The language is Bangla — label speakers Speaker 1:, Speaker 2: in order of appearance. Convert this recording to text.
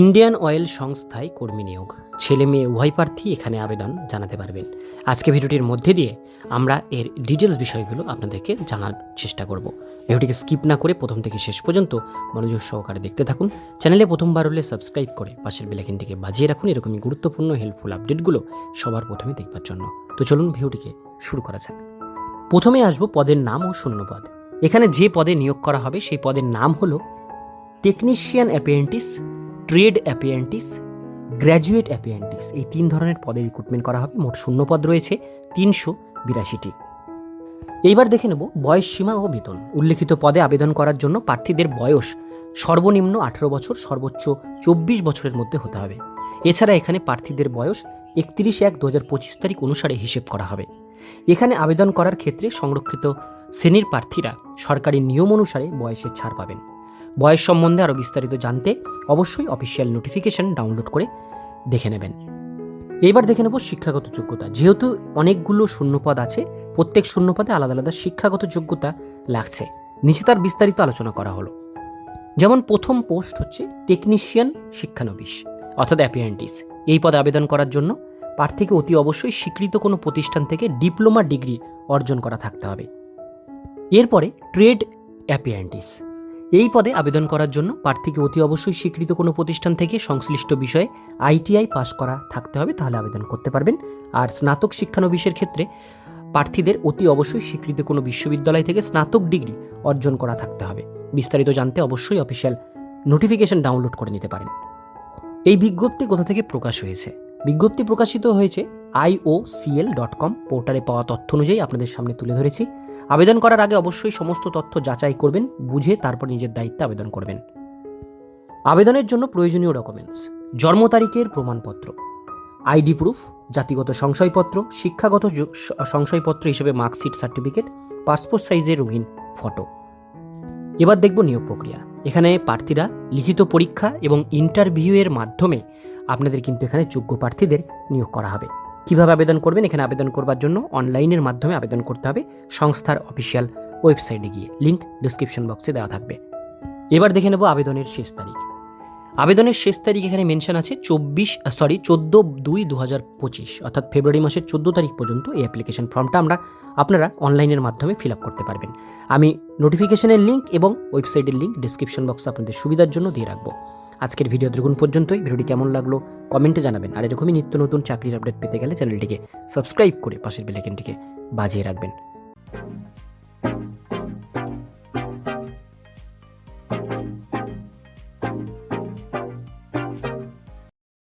Speaker 1: ইন্ডিয়ান অয়েল সংস্থায় কর্মী নিয়োগ। ছেলে মেয়ে উভয় প্রার্থী এখানে আবেদন জানাতে পারবেন। আজকে ভিডিওটির মধ্যে দিয়ে আমরা এর ডিটেলস বিষয়গুলো আপনাদেরকে জানার চেষ্টা করব। ভিডিওটিকে স্কিপ না করে প্রথম থেকে শেষ পর্যন্ত মনোযোগ সহকারে দেখতে থাকুন। চ্যানেলে প্রথমবার হলে সাবস্ক্রাইব করে পাশের বেলাইকনটিকে বাজিয়ে রাখুন। এরকমই গুরুত্বপূর্ণ হেল্পফুল আপডেটগুলো সবার প্রথমে দেখবার জন্য। তো চলুন ভিডিওটিকে শুরু করা যাক। প্রথমে আসব পদের নাম ও শূন্যপদ। এখানে যে পদে নিয়োগ করা হবে, সেই পদের নাম হলো technician apprentice trade apprentice, graduate apprentice, এই তিন ধরনের পদে রিক্রুটমেন্ট করা হবে। মোট শূন্য পদ রয়েছে, তিনশো বিরাশিটি। এইবার দেখে নেব বয়স সীমা ও বেতন। উল্লেখিত পদে আবেদন করার জন্য প্রার্থীদের বয়স সর্বনিম্ন আঠেরো বছর, সর্বোচ্চ চব্বিশ বছরের মধ্যে হতে হবে। এছাড়া এখানে প্রার্থীদের বয়স একত্রিশ এক দু হাজার পঁচিশ তারিখ অনুসারে হিসেব করা হবে। এখানে আবেদন করার ক্ষেত্রে সংরক্ষিত শ্রেণির প্রার্থীরা সরকারি নিয়ম অনুসারে বয়সের ছাড় পাবেন। বয়স সম্বন্ধে আরও বিস্তারিত জানতে অবশ্যই অফিসিয়াল নোটিফিকেশন ডাউনলোড করে দেখে নেবেন। এবার দেখে নেব শিক্ষাগত যোগ্যতা। যেহেতু অনেকগুলো শূন্যপদ আছে, প্রত্যেক শূন্যপদে আলাদা আলাদা শিক্ষাগত যোগ্যতা লাগছে। নিচে তার বিস্তারিত আলোচনা করা হলো। যেমন প্রথম পোস্ট হচ্ছে টেকনিশিয়ান শিক্ষানবিশ, অর্থাৎ অ্যাপিয়েন্টিস এই পদে আবেদন করার জন্য প্রার্থীকে অতি অবশ্যই স্বীকৃত কোনো প্রতিষ্ঠান থেকে ডিপ্লোমা ডিগ্রি অর্জন করা থাকতে হবে। এরপরে ট্রেড অ্যাপিয়েন্টিস এই পদে আবেদন করার জন্য প্রার্থীকে অতি অবশ্যই স্বীকৃত কোনো প্রতিষ্ঠান থেকে সংশ্লিষ্ট বিষয়ে আইটিআই পাস করা থাকতে হবে, তাহলে আবেদন করতে পারবেন। আর স্নাতক শিক্ষানবিশের ক্ষেত্রে প্রার্থীদের অতি অবশ্যই স্বীকৃত কোনো বিশ্ববিদ্যালয় থেকে স্নাতক ডিগ্রি অর্জন করা থাকতে হবে। বিস্তারিত জানতে অবশ্যই অফিসিয়াল নোটিফিকেশন ডাউনলোড করে নিতে পারেন। এই বিজ্ঞপ্তি কোথা থেকে প্রকাশ হয়েছে? বিজ্ঞপ্তি প্রকাশিত হয়েছে আইওসিএল ডট কম পোর্টালে পাওয়া তথ্য অনুযায়ী আপনাদের সামনে তুলে ধরেছি। আবেদন করার আগে অবশ্যই সমস্ত তথ্য যাচাই করবেন, বুঝে তারপর নিজের দায়িত্বে আবেদন করবেন। আবেদনের জন্য প্রয়োজনীয় ডকুমেন্টস জন্ম তারিখের প্রমাণপত্র আইডি প্রুফ জাতিগত সংশয়পত্র, শিক্ষাগত সংশয়পত্র হিসেবে মার্কশিট সার্টিফিকেট পাসপোর্ট সাইজের রঙিন ফটো এবার দেখব নিয়োগ প্রক্রিয়া। এখানে প্রার্থীরা লিখিত পরীক্ষা এবং ইন্টারভিউয়ের মাধ্যমে আপনাদের কিন্তু এখানে যোগ্য প্রার্থীদের নিয়োগ করা হবে। কীভাবে আবেদন করবেন? এখানে আবেদন করবার জন্য অনলাইনের মাধ্যমে আবেদন করতে হবে। সংস্থার অফিসিয়াল ওয়েবসাইটে গিয়ে লিঙ্ক ডিসক্রিপশন বক্সে দেওয়া থাকবে। এবার দেখে নেব আবেদনের শেষ তারিখ। আবেদনের শেষ তারিখ এখানে মেনশন আছে চব্বিশ সরি চোদ্দ দুই দু হাজার পঁচিশ, অর্থাৎ ফেব্রুয়ারি মাসের চোদ্দ তারিখ পর্যন্ত এই অ্যাপ্লিকেশন ফর্মটা আমরা আপনারা অনলাইনের মাধ্যমে ফিল আপ করতে পারবেন। আমি নোটিফিকেশনের লিঙ্ক এবং ওয়েবসাইটের লিঙ্ক ডিসক্রিপশন বক্সে আপনাদের সুবিধার জন্য দিয়ে রাখব। আজকের ভিডিও দ্রগুণ পর্যন্তই। ভিডিওটি কেমন লাগল কমেন্টে জানাবেন। আর এরকমই নিত্য নতুন চাকরির আপডেট পেতে গেলে চ্যানেলটিকে সাবস্ক্রাইব করে পাশের বেলাইকেনটিকে বাজিয়ে রাখবেন।